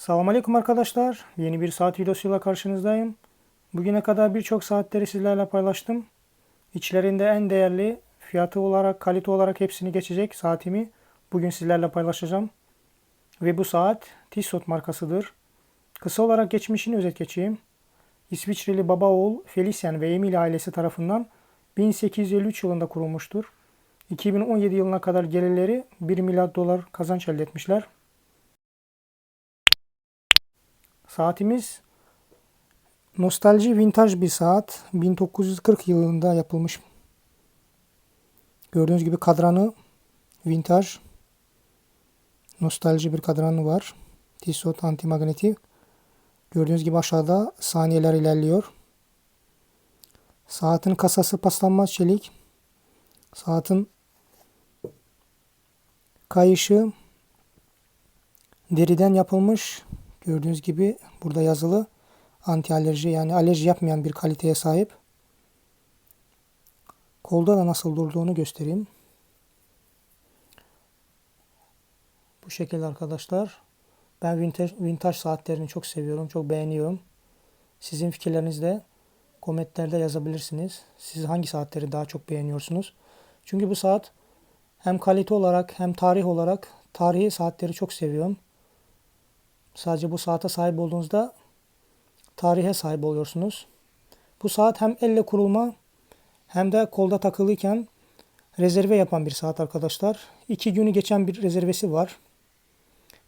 Selamünaleyküm arkadaşlar. Yeni bir saat videosuyla karşınızdayım. Bugüne kadar birçok saatleri sizlerle paylaştım. İçlerinde en değerli, fiyatı olarak, kalite olarak hepsini geçecek saatimi bugün sizlerle paylaşacağım. Ve bu saat Tissot markasıdır. Kısa olarak geçmişini özet geçeyim. İsviçreli baba oğul Felician ve Emil ailesi tarafından 1853 yılında kurulmuştur. 2017 yılına kadar gelirleri 1 milyar dolar kazanç elde etmişler. Saatimiz nostalji vintage bir saat. 1940 yılında yapılmış. Gördüğünüz gibi kadranı vintage. Nostalji bir kadranı var. Tissot antimagnetik. Gördüğünüz gibi aşağıda saniyeler ilerliyor. Saatin kasası paslanmaz çelik. Saatin kayışı deriden yapılmış. Gördüğünüz gibi burada yazılı anti alerji yani alerji yapmayan bir kaliteye sahip. Kolda da nasıl durduğunu göstereyim. Bu şekilde arkadaşlar. Ben vintage, vintage saatlerini çok seviyorum. Çok beğeniyorum. Sizin fikirlerinizi de komentlerde yazabilirsiniz. Siz hangi saatleri daha çok beğeniyorsunuz? Çünkü bu saat hem kalite olarak hem tarih olarak tarihi saatleri çok seviyorum. Sadece bu saate sahip olduğunuzda tarihe sahip oluyorsunuz. Bu saat hem elle kurulma hem de kolda takılıyken rezerve yapan bir saat arkadaşlar. İki günü geçen bir rezervesi var.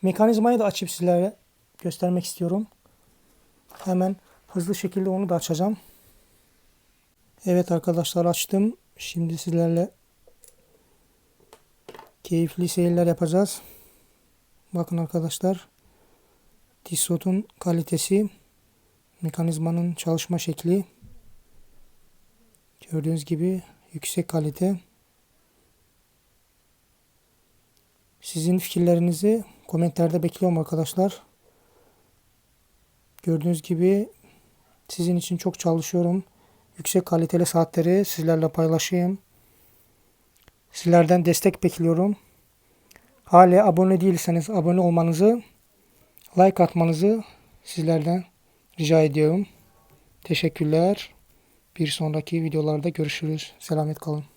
Mekanizmayı da açıp sizlere göstermek istiyorum. Hemen hızlı şekilde onu da açacağım. Evet arkadaşlar açtım. Şimdi sizlerle keyifli seyirler yapacağız. Bakın arkadaşlar. Tissot'un kalitesi, mekanizmanın çalışma şekli. Gördüğünüz gibi yüksek kalite. Sizin fikirlerinizi komentlerde bekliyorum arkadaşlar. Gördüğünüz gibi sizin için çok çalışıyorum. Yüksek kaliteli saatleri sizlerle paylaşayım. Sizlerden destek bekliyorum. Hala abone değilseniz abone olmanızı, like atmanızı sizlerden rica ediyorum. Teşekkürler. Bir sonraki videolarda görüşürüz. Selamet kalın.